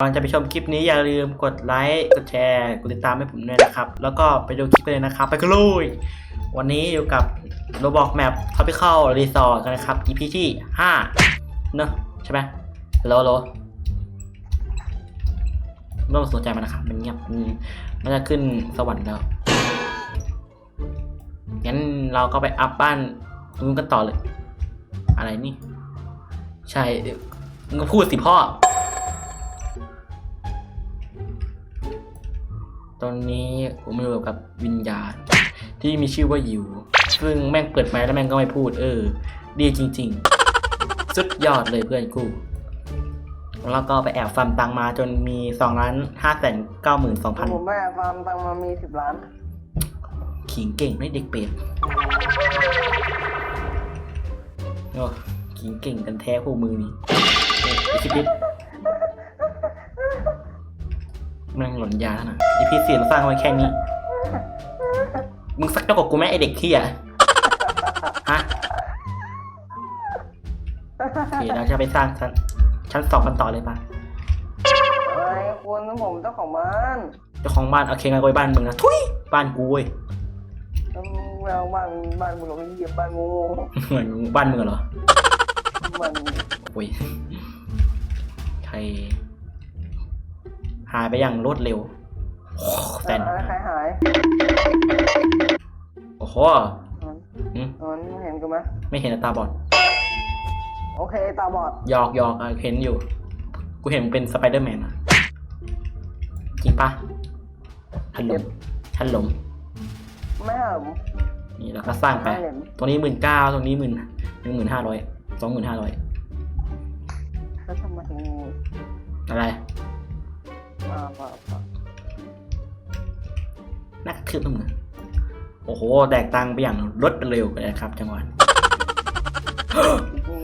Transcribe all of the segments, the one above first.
ก่อนจะไปชมคลิปนี้อย่าลืมกดไลค์ กดแชร์ กดติดตามให้ผมด้วยนะครับ แล้วก็ไปดูคลิปกันเลยนะครับ ไปกันเลยวันนี้อยู่กับ Roblox Map Tropical Resort กันนะครับ EP ที่5เนอะใช่ไหมฮัลโลโลไม่ต้องสนใจมันนะครับ มันเงียบมันมันจะขึ้นสวรรค์แล้วงั้นเราก็ไปอัพบ้านนู้นกันต่อเลย อะไรนี่ ใช่มึงก็พูดสิพ่อ ตอนนี้ผมอยู่กับวิญญาณ ที่มีชื่อว่ายิว ซึ่งแม่งเปิดไม้แล้วแม่งก็ไม่พูด เออ ดีจริง ๆ สุดยอดเลยเพื่อนกูแล้วก็ไปแอบฟาร์มตังค์มาจนมีสองล้านห้าแสนเก้าหมื่นสองพันผมแม่ฟาร์มตังมามีสิบล้าน ขิงเก่งไม่เด็กเป็ดโอ้ขิงเก่งกันแท้พวกมือนี่โอ้ไอคิดดิ แม่งหล่นยาแล้วนะไอพี่เสียนสร้างไว้แค่นี้ มึงสักเจ้ากับกูไหมไอเด็กเที่ยฮะโอเคเราจะไปสร้างชั้นชั้นสองกันต่อเลยป่ะไอ้คุณผมเจ้าของบ้านเจ้าของบ้านโอเคงั้นก็ไปบ้านมึงนะทุยบ้านกูเว้ยแล้วแมวบ้านบ้านมึงหรอกเหยียบบ้านงูเหมือนบ้านมึงเหรอมันโอ้ยใคร หายไปอย่างรวดเร็วโอ้แสนอะไรใครหายโอ้โหมันอืมมันเห็นกูไหมไม่เห็นตาบอด โอเคตาบอดหยอกหยอกอะเห็นอยู่ กูเห็นมึงเป็นสไปเดอร์แมนอะจริงปะทันลมทันลมไม่เหรอนี่เราก็สร้างไปไม่เห็นตรงนี้หมื่นเก้าตรงนี้หมื่นหนึ่งหมื่นห้าร้อยสองหมื่นห้าร้อยแล้วทำไมถึงอะไรมาปะปะ นักทืบมึงอะโอ้โห แดกตังค์ไปอย่างรวดเร็วเลยนะครับ จังหวะ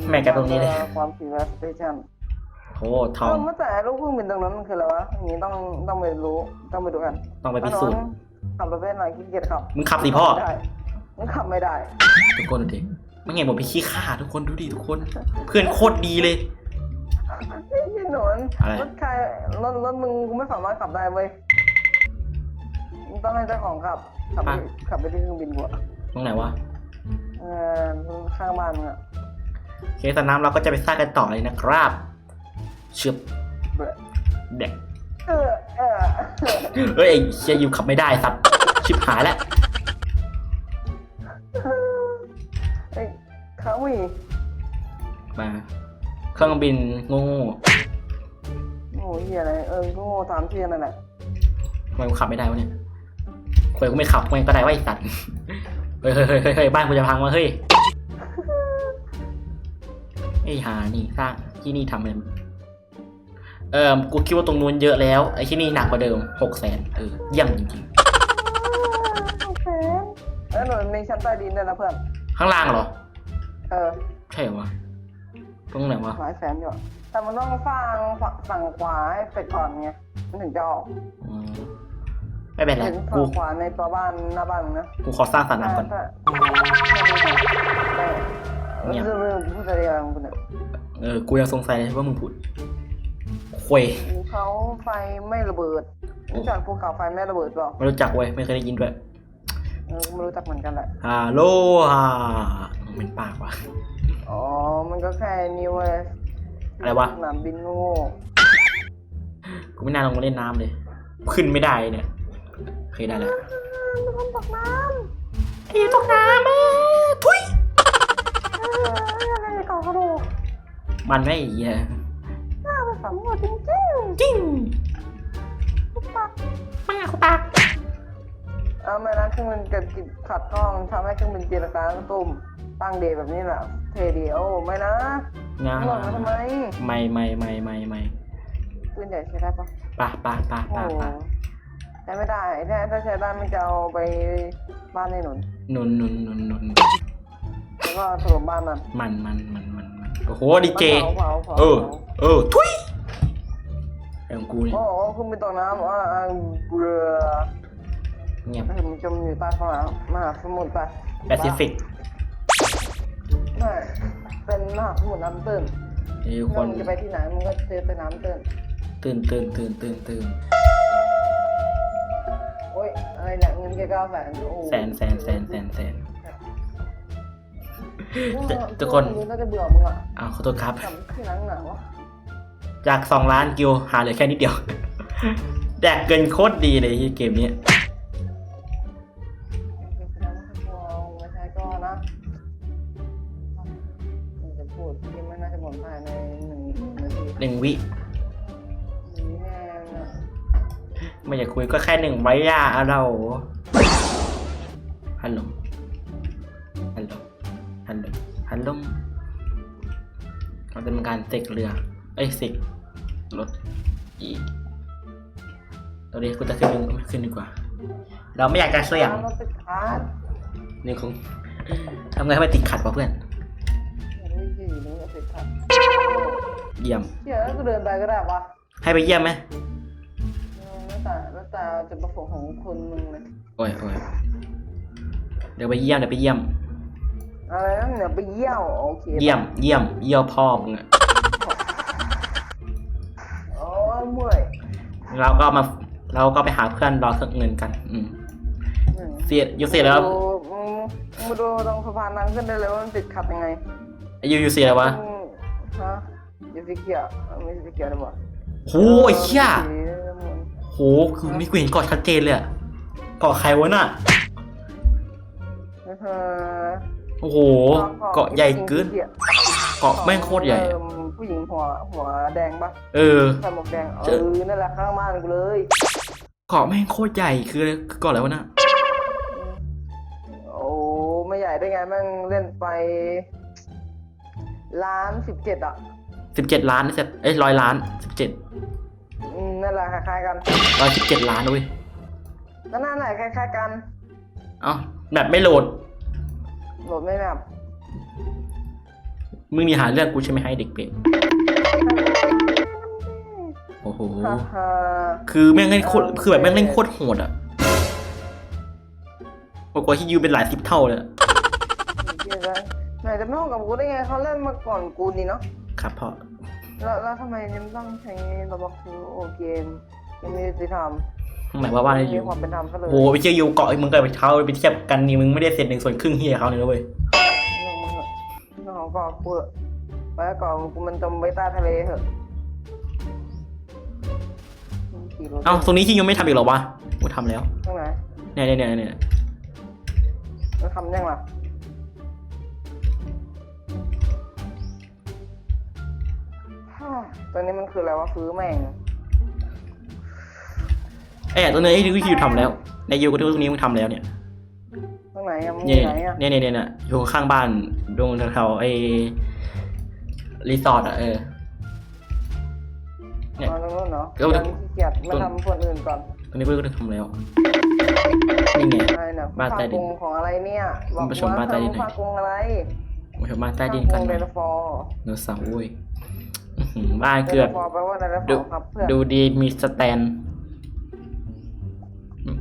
แม่งกับตรงนี้เลยความสีวสเตชันโอ้โหทองเมื่อแต่ลูกพึ่งบินตรงนั้นมันคืออะไรวะอย่างนี้ต้องต้องไปรู้ต้องไปดูกัน ต้องไปพิสูจน์ขับรถเป็นหน่อยขี้เกียจขับมึงขับสิพ่อไม่ได้มึงขับไม่ได้ ทุกคนดูดิไม่ไงผมไปขี้ข้าทุกคนดูดิทุกคน เพื่อนโคตรดีเลย พี่หนนอะไร รถใครรถรถมึงกูไม่สามารถขับได้เว้ยมึงต้องให้เจ้าของขับ ขับไปขับไปที่เครื่องบินกูอะตรงไหนวะ เออข้างบ้านมึงอะเคสน้ำเราก็จะไปสร้างกันต่อเลยนะครับชึบเบื่อเด็กเออเออเฮ้ยไอ้เชียยูขับไม่ได้สัตว์ชิบหายแล้วไอ้ยเขาวีมา เครื่องบินโง่โง่ เหี้ยอะไร เออก็โง่ตามเทียนั่นแหละๆทำไมกูขับไม่ได้วะเนี่ยควยกูไม่ขับกูยังก็ได้ว่าไอ้สัตว์เฮ้ยเฮ้ยเฮ้ยเฮ้ยเฮ้ยบ้านกูจะพังวะเฮ้ยไอ้หานี่สร้างที่นี่ทำอะไรเออกูคิดว่าตรงนู้นเยอะแล้วไอ้ที่นี่หนักกว่าเดิมหกแสนเออเยี่ยมจริงโอเคเออหนูมีชั้นใต้ดินด้วยนะเพื่อน ๆ ข้างล่างเหรอ เออใช่เหรอวะตรงไหนวะ หลายแสนอยู่อะ แต่มันต้องสร้างฝั่งขวาให้เสร็จก่อนไงมันถึงจะออกอืมไม่เป็นไรถึงกูฝั่งขวาในตัวบ้านหน้าบ้านนะกูขอสร้างสระน้ำก่อน แต่เงีเงียยบบเรื่องพูดอะไรอย่างคุณเนี่ยเออกูยังสงสัยเลยว่ามึงพูดควยภูเขาไฟไม่ระเบิดรู้จักภูเขาไฟไม่ระเบิดเปล่าไม่รู้จักเว้ยไม่เคยได้ยินด้วยเออไม่รู้จักเหมือนกันแหละ ฮัลโหลฮาเป็นปากว่ะอ๋อ มันก็แค่นิวเว้ย อะไรวะ สนามบินโง่กูไม่น่าลงมาเล่นน้ำเลย ขึ้นไม่ได้เนี่ยเคยได้แล้วมีคนตกน้ไอ้ตกน้ำอะทุยำเอออะไรในเกาะกระดูกมันไม่เหี้ยน่าไปสำรวจจริงจริงๆทุกปักมันอะกูปากเอาไม่นะเครื่องบินเกิดกิดขัดข้องทำให้เครื่องบินตีลังกาตุ้มตั้งเดย์แบบนี้แหละเทเดียวไม่นะ งาหล่นมาทำไมไม่ไม่ไม่ไม่ไม่ปืนใหญ่ใช้ได้ปะปะปะปะโอ้ปะโหปะใช้ไม่ได้ถ้าถ้าใช้ได้มันจะเอาไปบ้านในหนุนนุนนุนนุนนุนแล้วก็ถล่มบ้านมันมันมันมันมันมันโอ้โหดีเจเผาเผาเผาเออเออทุยไอ้ของกูเนี่ยโอ้โหคุณไปตกน้ำอ่าอ่าเบื่อเงียบให้มันจมอยู่ใต้ท้องน้ำมหาสมุทรไปแปซิฟิกไม่ เป็นมหาสมุทรน้ำตื้นมีคแล้วนมึงจะไปที่ไหนมึงก็เจอแต่น้ำตื้นตื่นตื่นตื่นตื่นตื่นโอ้ยอะไรเนี่ยเงินแค่เก้าแสนโอ้โหแสนแสนแสนแสนแสนเออทุกคน มึงก็จะเบื่อมึงอะอ้าวขอโทษครับ ทำที่หนังหนาวะจากสองล้านกิวหาเหลือแค่นิดเดียว แดกเกินโคตรดีเลยที่เกมนี้ไนาทีหนึ่งวินี่แน่นะไม่อยากคุยก็แค่หนึ่งไว้ย่าเราฮัลโหลฮัลโหลฮัลโหลฮัลโหลมันเป็นการเสกเรือ เอ้ยเสกรถอีกตอนนี้กูจะขึ้นนึงไม่ขึ้นดีกว่า เราไม่อยากจะเสี่ยงรถติดขาดนี่คงทำไงให้ไม่ติดขัดวะเพื่อน เยี่ยมเชื่อก็เดินไปก็ได้ปะให้ไปเยี่ยมไหมแล้วแต่แล้วแต่จุดประสงค์ของคุณมึงเลยโอ้ยโอ้ยเดี๋ยวไปเยี่ยมเดี๋ยวไปเยี่ยม อะไรนั่นเดี๋ยวไปเยี่ยวโอเคเยี่ยม เยี่ยม เยี่ยวพ่อมึงอะโอ้ยเมื่อยเราก็มา เราก็ไปหาเพื่อนรอเครื่องเงินกัน อืมเสียอยู่เสียแล้วดูมึงมึงดูตรงสะพานนั้นขึ้นได้เลยว่ามันติดขัดยังไงอยู่อยู่เสียแล้ววะอืมฮะ ยูฟิเกียไม่ใช่ฟิเกียนะบ่โหไอ้เหี้ย โหคือมีกูเห็นเกาะชัดเจนเลยอะเกาะใครวะน่ะเออโอ้โห เกาะใหญ่เกิน เกาะแม่งโคตรใหญ่เออะอผู้หญิงหัวหัวแดงปะเออ ใส่หมวกแดงเอเจออ นั่นแหละข้างบ้านกูเลย เกาะแม่งโคตรใหญ่คืออะไรคือเกาะอะไรวะน่ะ โอ้ไม่ใหญ่ได้ไงแม่งเล่นไปล้านสิบเจ็ดอะ สิบเจ็ดล้านนี่เสร็จเอ้ยร้อยล้านสิบเจ็ดอืมนั่นแหละคล้ายๆกันร้อยสิบเจ็ดล้านด้วยก็นั่นแหละคล้ายๆกันเอ้าแบบไม่โหลด โหลดไม่แบบมึงมีหาเรื่องกูใช่ไหมให้เด็กเป็ดโอ้โห ฮ่าฮ่าคือแม่งเล่นโคตรคือแบบแม่งเล่นโคตรโหดอะกว่าที่ยูเป็นหลายสิบเท่าเลยอะเหี้ยเลยไหนจะไม่ห้องกับกูได้ไงเขาเล่นมาก่อนกูนี่เนาะ ครับพ่อแล้วแล้วทำไมยังต้องใช้ระบบคือโอเกมยังไม่ยุติธรรมหมายว่าว่าไม่ให้มียูความเป็นธรรมซะเลยโอ้โหไปเที่ยวยูเกาะไอ้มึงก็ไปเท้าไปเทียบกันนี่มึงไม่ได้เสร็จหนึ่งส่วนครึ่งเฮียเขาเลยนะเว้ยเรื่องมึงอะเรื่องของก่อกูอะไปก่อนกูมันจมไว้ใต้ทะเลเถอะขี่รถเอ้าตรงนี้ที่ยูไม่ทำอีกเหรอวะกูทำแล้วตรงไหนเนี่ยเนี่ยเนี่ยเนี่ยมันทำยังล่ะ ตัวนี้มันคืออะไรวะฟื้อแม่งเอ้ยตัวนี้ที่ยูทำแล้วในยูก็ตรงนี้มึงทำแล้วเนี่ยตรงไหนอะมึงอเนี่ยยู่ไหนอะเนี่ยเนี่ยเนี่ยเนี่ยอยู่ข้างบ้านตรงแถวๆไอ้รีสอร์ทอะเออ เนี่ยอ๋อตรงนู้นเนาะเดี๋ยวยังขี้เกียจมาทำส่วนอื่นก่อนตรงนี้กูก็ทำแล้วนี่ไง อะไรเนี่ยบ้านใต้ดินผ้กงของอะไรเนี่ยบอกคุณผู้ชมบ้านใต้ดินหน่อยผ้ากงอะไรมาชมบ้านใต้ดินผ้ากันกงหไดน่อยโนฟอร์ เนื้อเสาร์เว้ยอื้อ หือบ้านเกือบไดโนฟอร์แปลว่าไดโนฟดูอร์ครับเพื่อนดูดีมีสแตน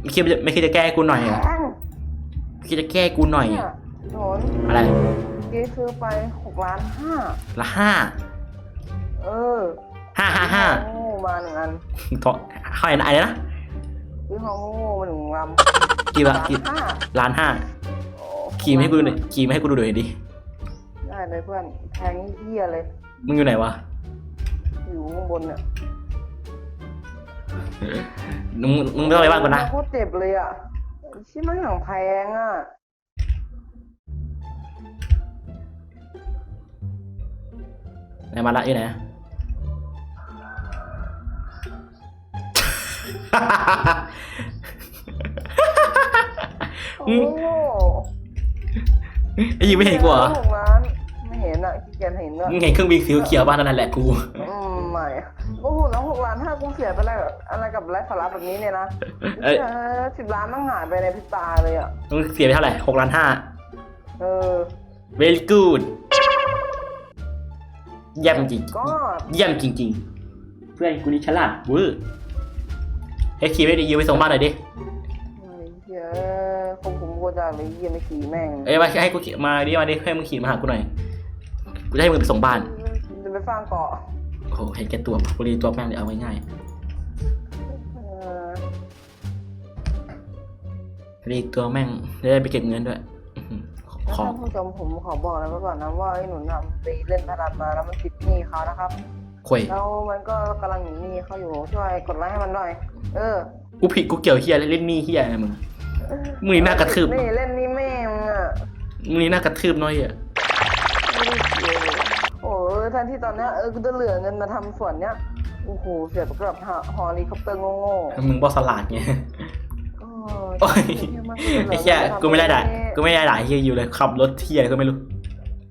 ไม่คิดจะไม่คิดจะแก้กูหน่อยเหรอะแพงคิดจะแก้กูหน่อยเนี่อะยโหนอะไรกี้ซื้อไปหกล้านห้าละห้าเออห้าห้าห้าซื้อของโง่มาหนึ่งอันทอเท่าไหร่นะอะไรนะซื้อของโง่มาหนึ่งลำกี่บาทล้านกี่ห้าล้านห้าโอ้ขี่มาให้กูดูหน่อยขี่มาให้กูดูหน่อยดิได้เลยเพื่อนแพงเหี้ยเลยมึงอยู่ไหนวะ อยู่ข้างบนเนี่ยมึงมึงไม่ต้องไปบ้านกูนะโคตรเจ็บเลยอะชิมันอย่างแพงอะไหนมาละอยู่ไหนโอ้โหไอ้ยิงไม่เห็นกูเหรอหกล้านไม่เห็นอะขี้เกียจเห็นด้วยมึงเห็นเครื่องบินสีเขียวบ้านนั่นแหละกู กล้านห้ากูเสียไปแล้วอะไรกับไร้สาระแบบนี้เนี่ยนะเอ้ย สิบล้านต้องหายไปในพริบตาเลยอะ มึงเสียไปเท่าไหร่หกล้านห้า เออ very good เยี่ยมจริงก็ เยี่ยมจริง ๆ เพื่อนกูนี่ฉลาดเวอร์เฮ้ยขี่ไม่ดียูไปส่งบ้านหน่อยดิ ไอ้เหี้ยคงผมกูจะเลยเยี่ยไม่ขี่แม่งเอ้ยมาให้กูขี่มาดิมาดิให้มึงขี่มาหากูหน่อย กูจะให้มึงไปส่งบ้าน จะไปสร้างเกาะ โอ้โหเห็นแก่ตัวบุรีตัวแม่งเลยเอาง่ายเออๆบุรีตัวแม่งจะได้ไปเก็บเงินด้วยอื้อหือขอท่านผู้ชมผมขอบอกเลยไว้ก่อนนะว่าไอ้หนูนำไปเล่นพนันมาแล้วมันติดหนี้เขานะครับควยแล้วมันก็กำลังหนีหนี้เขาอยู่ช่วยกดไลค์ให้มันหน่อย เออ กูผิดกูเกี่ยวเฮียอะไรเล่นหนี่เฮียอะไรมึงมึงนี่น่ากระทืบนี่เล่นนี่แม่มึงอะมึงนี่น่ากระทืบน้อยอะ แทนที่ตอนเนี้ยเออกูจะเหลือเงินมาทำส่วนเนี้ยโอ้โหเสียไปกับฮอลิคอปเตอร์โง่ๆมึงบอสลาดไงโอ้โอ้ย ไอ้เฮียกูไม่ได้ด่ากูไม่ได้ด่าเฮียอยู่เลยขับรถเฮียอะไรก็ไม่รู้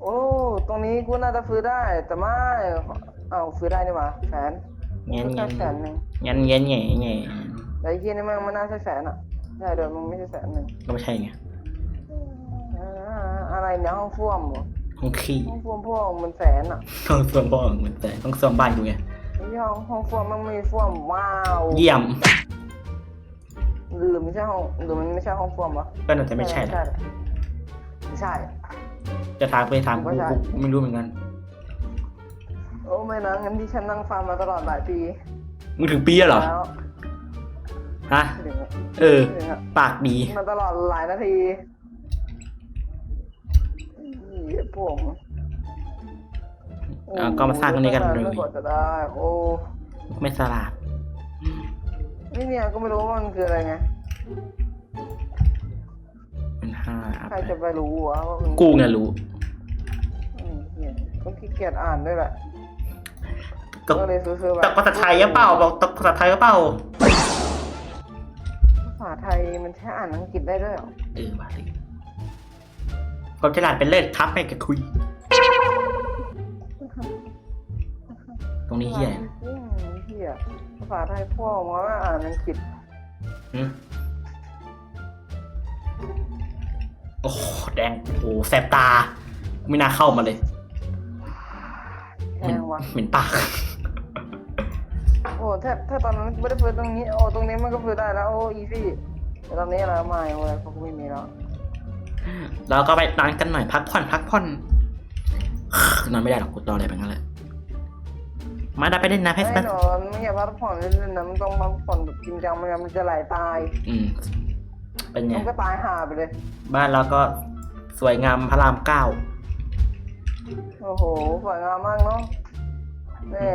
โอ้ตรงนี้กูน่าจะซื้อได้แต่ไม่เอ้าซื้อได้นี่หว่าแสนเงี้ยก็เงี้แค่ยแสนหนึ่งเงี้ยเงี้ยเงี้ยเงี้ยแต่ไอ้เฮียนี่มันมันน่าใช่แสนอะใช่เดี๋ยวมันไม่ใช่แสนหนึ่งก็ไม่ใช่ไง อ่าอะไรเนี่ยห้องฟ้วมเหรอ ห้องขี้ห้องฟ้วมพวกมันแสนอะห้องส่วนพ่อเหมือนแต่ห้องส่วนบ้านกูไงไอ้ห้องห้องฟ้วมมันมีฟ้วมว้าวเยี่ยมหรือไม่ใช่ห้องหรือมันไม่ใช่ห้องฟ้วมวะก็น่าจะไม่ใช่แหละไม่ใช่ จะถามไปถามกูกูไม่รู้เหมือนกันโอ้ไม่นะงั้นที่ฉันนั่งฟังมาตลอดหลายปีมึงถึงปีแล้วเหรอแล้วฮะถึงอะเออถึงอะปากดีมาตลอดหลายนาที เหี้ยผมอะก็มาสร้างกันนี้กันเลย ไม่กดจะได้ โอ้ไม่สลาดนี่เนี่ยก็ไม่รู้ว่ามันคืออะไรไงเป็นห้าอัพใครจะไปรู้วะว่ามันกูไงรู้อืมเหี้ยก็ขี้เกียจอ่านด้วยแหละก็ก็เลยซื้อๆไปแต่ภาษาไทยก็เปล่า บอกภาษาไทยก็เปล่า ภาษาไทยมันใช้อ่านอังกฤษได้ด้วยเหรอ เออมาเลย ความฉลาดเป็นเลิศทับไปกับคุย ตรงนี้เฮียอะไรนะอืมเฮียภาษาไทยพ่อมาว่าอ่านอังกฤษหึโอ้โหแดงโอ้โหแสบตา ไม่น่าเข้ามาเลยแพเหม็นงวะเหม็นปาก โอ้ถ้าถ้าตอนนั้นไม่ได้ซื้อตรงนี้ โอ้ตรงนี้มันก็ซื้อได้แล้ว โอ้อีซี่แต่ตอนนี้อะไรไม่เว้ยเขาก็ไม่มีแล้ว แล้วก็ไปนอนกันหน่อยพักผ่อนพักผ่อนนอนไม่ได้หรอกกูตออะไรแบบนั้นแหละมาได้ไปเล่นนะเพชรแน่นอนไม่อยากพักผ่อนเล่นๆนะมันต้องพักผ่อนแบบจริงจังไม่งั้นมันจะไหลตาย อืมเป็นไงมันก็ตายห่าไปเลย บ้านเราก็สวยงามพระรามเก้าโอ้โหสวยงามมากเนาะแม่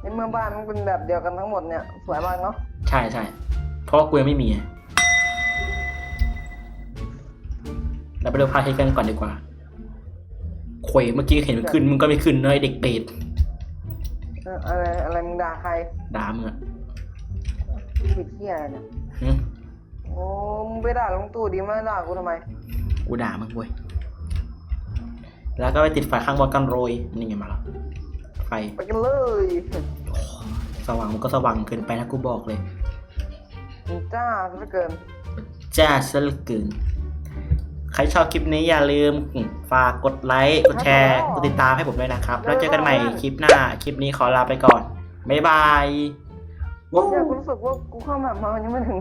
ในเมืองบ้านมันเป็นแบบเดียวกันทั้งหมดเนี่ย สวยมากเนาะใช่ใช่เพราะว่ากูยังไม่มี เราไปดูพาเทกันก่อนดีกว่าควยเมื่อกี้เห็นมันขึ้นมึงก็ไม่ขึ้นเลยเด็กเป็ดเอออะไรอะไรมึงด่าใครด่ามึงอะปิดเที่ยอะไรเนี่ยหึโอ้มึงไปด่าลุงตู่ดีไหมด่ากูทำไม กูด่ามึงเว้ยแล้วก็ไปติดไฟข้างบนกันโรยนี่ไงมาแล้วไฟไปกันเลยสว่างมันก็สว่างเกินไปนะกูบอกเลยมึงจ้าซะเหลือเกินจ้าซะเหลือเกินใครชอบคลิปนี้อย่าลืมฝากกดไลค์กดแชร์กดติดตามให้ผมด้วยนะครับ แล้วเจอกันใหม่คลิปหน้า คลิปนี้ขอลาไปก่อน บ๊ายบายเนี่ยกูรู้สึกว่ากูเข้ามามามันยังไม่ถึง